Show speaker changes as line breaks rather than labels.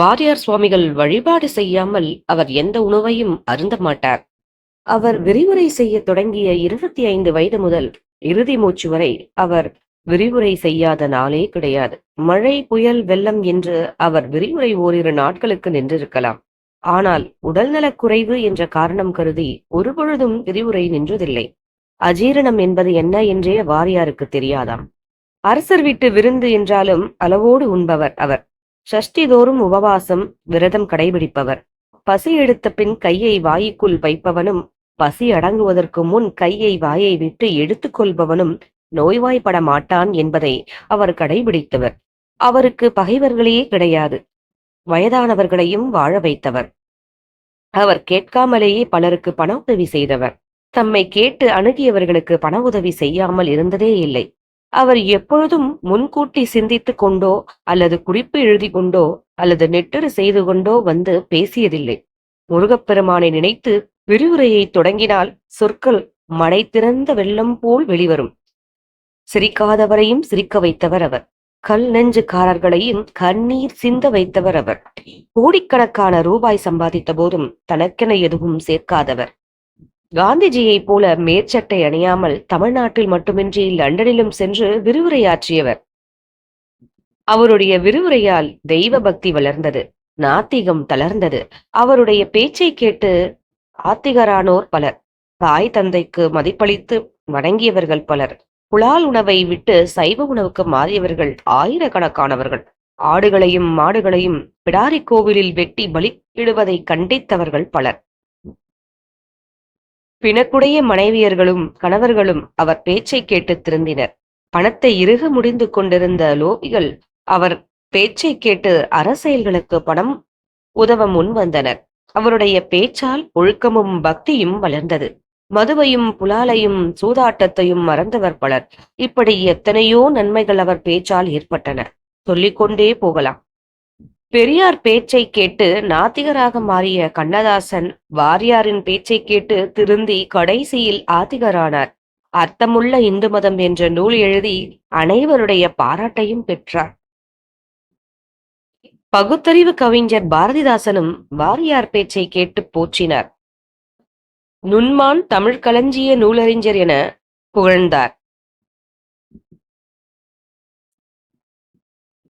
வாரியார் சுவாமிகள் வழிபாடு செய்யாமல் அவர் எந்த உணவையும் அருந்த மாட்டார். அவர் விரிவுரை செய்ய தொடங்கிய இருபத்தி ஐந்து வயது முதல் இறுதி மூச்சு வரை அவர் விரிவுரை செய்யாத நாளே கிடையாது. மழை புயல் வெள்ளம் என்று அவர் விரிவுரை ஓரிரு நாட்களுக்கு நின்றிருக்கலாம். ஆனால் உடல்நலக் குறைவு என்ற காரணம் கருதி ஒருபொழுதும் விரிவுரை நின்றதில்லை. அஜீரணம் என்பது என்ன என்றே வாரியாருக்கு தெரியாதாம். அரசர் வீட்டு விருந்து என்றாலும் அளவோடு உண்பவர் அவர். ஷஷ்டி தோறும் உபவாசம் விரதம் கடைபிடிப்பவர். பசி எடுத்த பின் கையை வாய்க்குள் வைப்பவனும் பசி அடங்குவதற்கு முன் கையை வாயை விட்டு எடுத்துக்கொள்பவனும் நோய்வாய்ப்பட மாட்டான் என்பதை அவர் கடைபிடித்தவர். அவருக்கு பகைவர்களே கிடையாது. வயதானவர்களையும் வாழ வைத்தவர். அவர் கேட்காமலேயே பலருக்கு பண உதவி செய்தவர். தம்மை கேட்டு அணுகியவர்களுக்கு பண உதவி செய்யாமல் இருந்ததே இல்லை. அவர் எப்பொழுதும் முன்கூட்டி சிந்தித்துக் கொண்டோ அல்லது குறிப்பு எழுதி கொண்டோ அல்லது நெட்டறு செய்து கொண்டோ வந்து பேசியதில்லை. முருகப்பெருமானை நினைத்து விரிவுரையை தொடங்கினால் சொற்கள் மழை திறந்த வெள்ளம் போல் வெளிவரும். சிரிக்காதவரையும் சிரிக்க வைத்தவர் அவர். கல் நெஞ்சுக்காரர்களையும் கண்ணீர் சிந்த வைத்தவர் அவர். கோடிக்கணக்கான ரூபாய் சம்பாதித்த போதும் தனக்கென எதுவும் சேர்க்காதவர். காந்திஜியைப் போல மேற்சட்டை அணியாமல் தமிழ்நாட்டில் மட்டுமின்றி லண்டனிலும் சென்று விரிவுரையாற்றியவர். அவருடைய விரிவுரையால் தெய்வ பக்தி வளர்ந்தது நாத்திகம் தளர்ந்தது. அவருடைய பேச்சை கேட்டு ஆத்திகரானோர் பலர் தாய் தந்தைக்கு மதிப்பளித்து வணங்கியவர்கள் பலர் புலால் உணவை விட்டு சைவ உணவுக்கு மாறியவர்கள் ஆயிரக்கணக்கானவர்கள். ஆடுகளையும் மாடுகளையும் பிடாரி கோவிலில் வெட்டி பலியிடுவதை கண்டித்தவர்கள் பலர். பிணக்குடைய மனைவியர்களும் கணவர்களும் அவர் பேச்சை கேட்டு திருந்தினர். பணத்தை இறுக முடிந்து கொண்டிருந்த லோபிகள் அவர் பேச்சை கேட்டு அரசியல்களுக்கு பணம் உதவ முன் வந்தனர். அவருடைய பேச்சால் ஒழுக்கமும் பக்தியும் வளர்ந்தது. மதுவையும் புலாலையும் சூதாட்டத்தையும் மறந்தவர் பலர். இப்படி எத்தனையோ நன்மைகள் அவர் பேச்சால் ஏற்பட்டன. சொல்லிக்கொண்டே போகலாம். பெரியார் பேச்சை கேட்டு நாத்திகராக மாறிய கண்ணதாசன் வாரியாரின் பேச்சை கேட்டு திருந்தி கடைசியில் ஆத்திகரானார். அர்த்தமுள்ள இந்து மதம் என்ற நூல் எழுதி அனைவருடைய பாராட்டையும் பெற்றார். பகுத்தறிவு கவிஞர் பாரதிதாசனும் வாரியார் பேச்சை கேட்டு போற்றினார். நுண்மான் தமிழ் களஞ்சிய நூலறிஞர் என புகழ்ந்தார்.